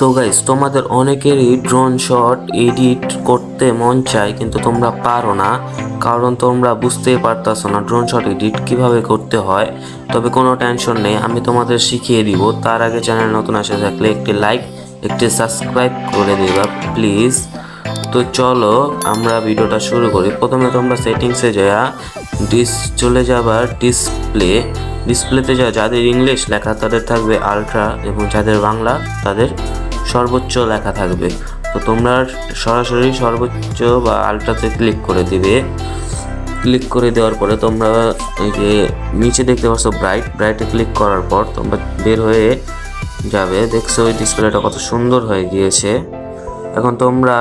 তো গাইস তোমাদের অনেকেরই ড্রোন শট এডিট করতে মন চায়, কিন্তু তোমরা পারো না, কারণ তোমরা বুঝতেই পারতাছো না ড্রোন শট এডিট কীভাবে করতে হয়। তবে কোনো টেনশন নেই, আমি তোমাদের শিখিয়ে দিব। তার আগে চ্যানেল নতুন আসে থাকলে একটি লাইক একটি সাবস্ক্রাইব করে দিবা প্লিজ তো চলো, আমরা ভিডিওটা শুরু করি। প্রথমে তোমরা সেটিংসে যাওয়া ডিস চলে যাবার ডিসপ্লে ডিসপ্লেতে যা, যাদের ইংলিশ লেখা, তাদের থাকবে আলট্রা এবং যাদের বাংলা, তাদের সর্বোচ্চ লেখা থাকবে। তো তোমরা সরাসরি সর্বোচ্চ বা আলট্রাতে ক্লিক করে দিবে। ক্লিক করে দেওয়ার পরে তোমরা এই যে নিচে দেখতে পাচ্ছ ব্রাইট। ব্রাইটে ক্লিক করার পর তোমরা বের হয়ে যাবে। দেখছ ওই ডিসপ্লেটা কত সুন্দর হয়ে গিয়েছে। এখন তোমরা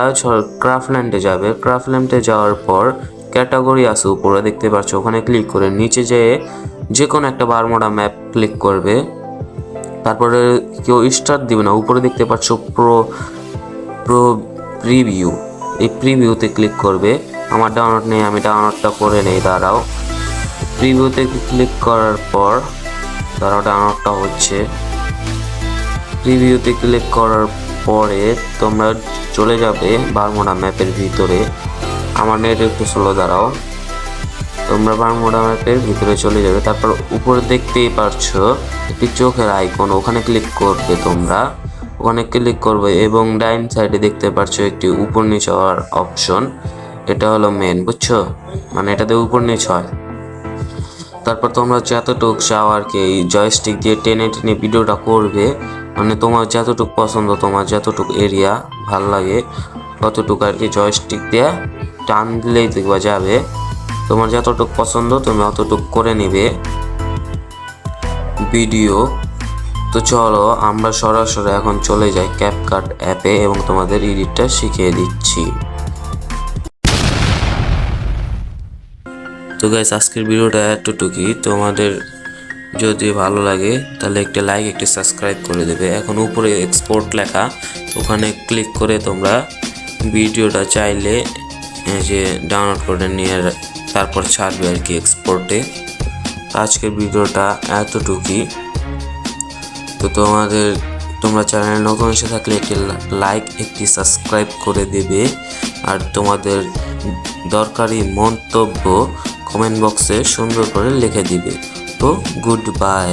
ক্রাফল্যান্ডে যাবে। ক্রাফল্যান্ডে যাওয়ার পর ক্যাটাগরি আছে উপরে, দেখতে পাচ্ছ। ওখানে ক্লিক করে নিচে যেয়ে যে কোনো একটা বারমোডা ম্যাপ ক্লিক করবে। তারপরে কেউ স্টার দিবে না। উপরে দেখতে পাচ্ছ প্রো প্রো প্রিভিউ এই প্রিভিউতে ক্লিক করবে। আমার ডাউনলোড নেই, আমি ডাউনলোডটা করে নেই, দাঁড়াও। প্রিভিউতে ক্লিক করার পর, দাঁড়াও ডাউনলোডটা হচ্ছে। প্রিভিউতে ক্লিক করার পরে তোমরা চলে যাবে বারমোডা ম্যাপের ভিতরে। আমার নেট একটু স্লো দাঁড়াও। তোমরা বারমোডা ম্যাপের ভিতরে চলে যাবে। তারপর উপরে দেখতেই পারছ একটি চোখের আইকন, ওখানে ক্লিক করবে তোমরা। ওখানে ক্লিক করবে এবং ডাইন সাইডে দেখতে পারছ একটি উপর নিচ হওয়ার অপশন। এটা হলো মেন বুঝছ? মানে এটাতে উপর নিচ হয়। তারপর তোমরা যতটুক চাও আর কি জয়স্টিক দিয়ে টেনে টেনে ভিডিওটা করবে মানে তোমার যতটুক পছন্দ, তোমার যতটুক এরিয়া ভালো লাগে, ততটুকু আর কি জয়স্টিক দিয়ে টান দিলেই দেখবা যাবে। তোমার যতটুকু পছন্দ তুমি অতটুক করে নিবে। ভিডিও। তো চলো, আমরা সরাসরি এখন চলে যাই ক্যাপকাট অ্যাপে এবং তোমাদের এডিটটা শিখিয়ে দিচ্ছি। তো গাইস আজকের ভিডিওটা এতটুকুই। তোমাদের যদি ভালো লাগে, তাহলে একটা লাইক একটি সাবস্ক্রাইব করে দেবে। এখন উপরে এক্সপোর্ট লেখা। ওখানে ক্লিক করে তোমরা ভিডিওটা চাইলে যে ডাউনলোড করে নিয়ে তারপর ছাড়বে আর কি এক্সপোর্টে আজকের ভিডিওটা এতটুকুই। তো তোমাদের, তোমরা চ্যানেলে নতুন এসে থাকলে একটি লাইক একটি সাবস্ক্রাইব করে দেবে। আর তোমাদের দরকারি মন্তব্য কমেন্ট বক্সে সুন্দর করে লিখে দিবে। তো গুড বাই